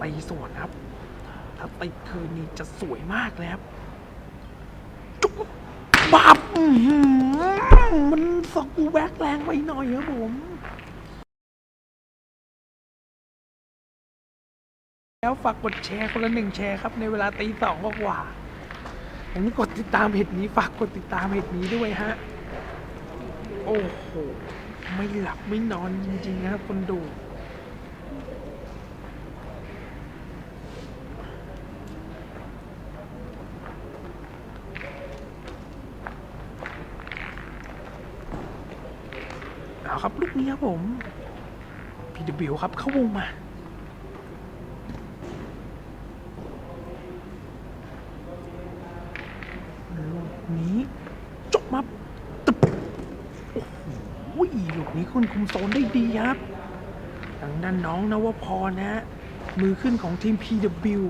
ตีสวนครับ ถ้าติดคืนนี้จะสวยมากเลยครับจุ๊บบับมันสกูแบ็กแรงไปหน่อยครับผมแล้วฝากกดแชร์คนละหนึ่งแชร์ครับ ในเวลาตีสองกว่าๆผมกดติดตามเพจนี้ฝากกดติดตามเพจนี้ด้วยฮะ โอ้โห ไม่หลับไม่นอนจริงๆนะครับคนดู เอาครับลูกนี้ครับผมพีดบิวครับเข้าวงมาลูกนี้จบมาตึบโอ้โหลูกนี้คุณคุมโซนได้ดีครับทางด้านน้องนวพรนะฮะมือขึ้นของทีม PW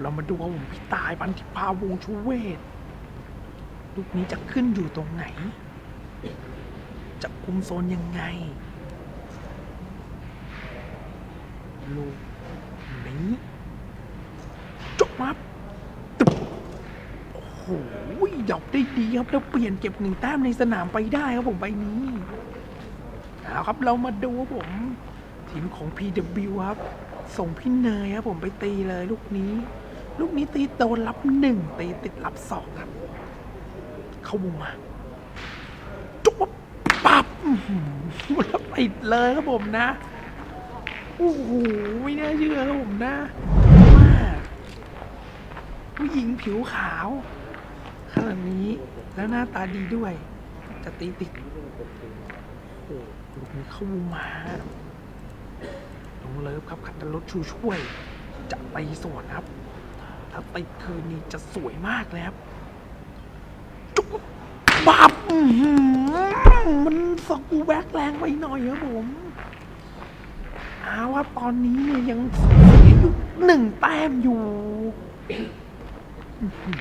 เรามาดูว่าผมพี่ตายพันธิพาวงชูเวศลูกนี้จะขึ้นอยู่ตรงไหน จะคุมโซนยังไง ลูกนี้จบมาตึบโอ้โหดอกได้ดีครับ แล้วเปลี่ยนเก็บหนึ่งแต้มในสนามไปได้ครับผมใบนี้เอาครับเรามาดูครับผมทีมของ PW ครับ ส่งพี่เนยครับผมไปตีเลยลูกนี้ ลูกนี้ตีโดนรับหนึ่งตีติดรับสองครับ เข้าวงมมาจุ๊บปั๊บหือแล้วติดเลยครับผมนะ โอ้โห ไม่น่าเชื่อครับผมนะว่าผู้หญิงผิวขาวขนาดนี้แล้วหน้าตาดีด้วย จะตีติดโอ้โหลูกนี้เข้ามาน้องเลิฟครับขัดรถชูช่วยจะตีสวนครับ ถ้าติดคืนนี้จะสวยมากเลยครับจุ๊บบับมันสกูแบ็กแรงไปหน่อยครับผมเอาว่าตอนนี้เนี่ยยังเสียอยู่หนึ่งแต้มอยู่อื้อหือ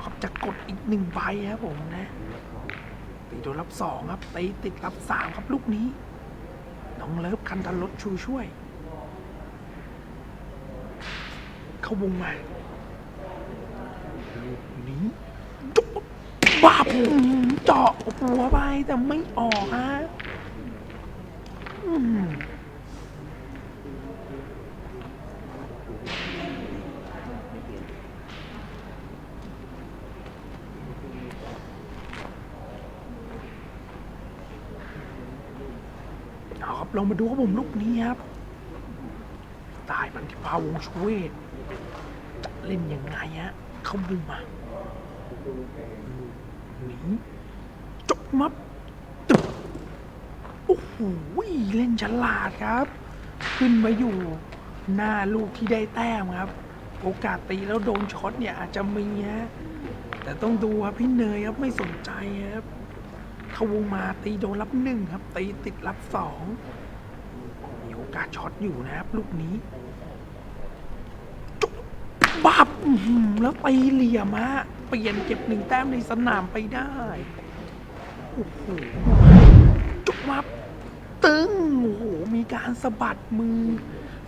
ครับจะกดอีกหนึ่งใบครับผมนะตีโดนรับสองครับตีติดรับสามครับลูกนี้ น้องเลิฟคันดันรถชูช่วย เข้าวงมาลูกนี้จุ๊บบับอื้อหือเจาะหัวไปแต่ไม่ออกฮะเอาครับเรามาดูครับผมลูกนี้ครับ ตายมันที่พาวงชเวทจะ เล่นยังไงฮะเข้ามุมาหนีจบมับตึบโอ้โหเล่นฉลาดครับ ขึ้นมาอยู่หน้าลูกที่ได้แต้มครับ โอกาสตีแล้วโดนช็อตเนี่ยอาจจะมีฮะแต่ต้องดูครับพี่เนยครับไม่สนใจครับเข้าวงมาตีโดนรับหนึ่งครับ ตีติดรับสองมีโอกาสช็อตอยู่นะครับ ลูกนี้ บับอื้อหือแล้วตีเหลี่ยมฮะเปลี่ยนเก็บหนึ่งแต้มในสนามไปได้โอ้โหจุ๊บมาตึงโอ้โหมีการสะบัดมือ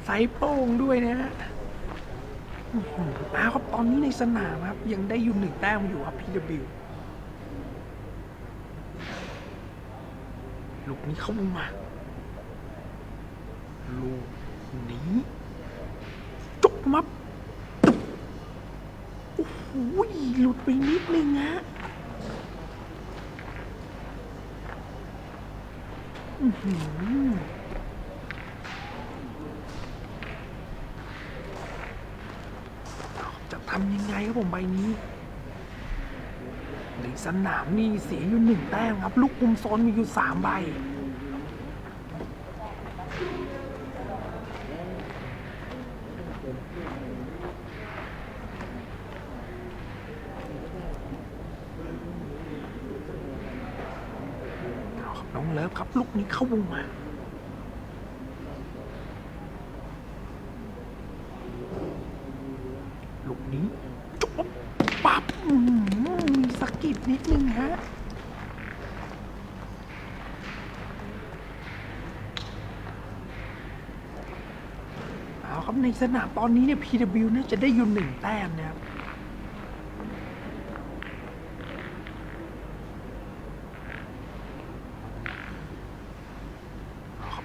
ใส่โป้งด้วยนะฮะอาครับตอนนี้ในสนามครับ ยังได้อยู่หนึ่งแต้มอยู่ครับ PW ลูกนี้เข้ามา ลูกนี้จบมาตึบ อ้โหลุดไปนิดนึงฮะจะทำยังไงครับผมใบนี้ในสนามมีเสียอยู่หนึ่งแต้มครับ ลูกคุมโซนมีอยู่สามใบ น้องเลิฟครับ ลูกนี้เข้าวงมาลูกนี้จบปับมีสกิดนิดนึงฮะเอาครับในสนามตอนนี้เนี่ย PW น่าจะได้อยู่หนึ่งแต้มนะครับ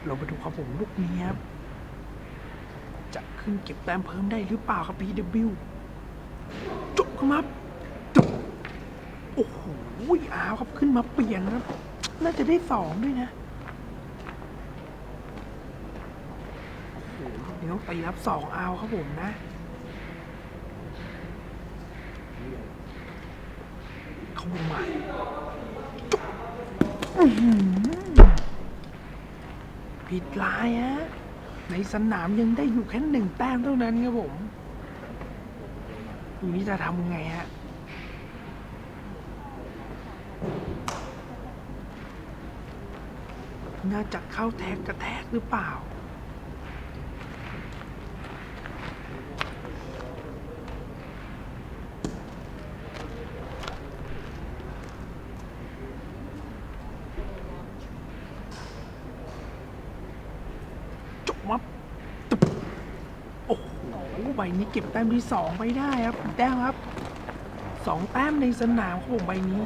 เรามาดูครับผมลูกนี้ครับ จะขึ้นเก็บแต้มเพิ่มได้หรือเปล่าครับ PW จบครับจบโอ้โหอ้าวครับขึ้นมาเปลี่ยนครับ น่าจะได้สองด้วยนะโอ้โหลูกนี้ต้องตีรับสองเอาครับผมนะเข้ามาจุ๊บอื้อหือ ผิดลายฮะ ในสนามยังได้อยู่แค่หนึ่งแต้มเท่านั้นครับผมดูนี้จะทำไงฮะน่าจะเข้าแทกกระแทกหรือเปล่า มับตึบโอ้โหใบนี้เก็บแต้มที่สองไปได้ครับแต้มครับสองแต้มในสนามของผมใบนี้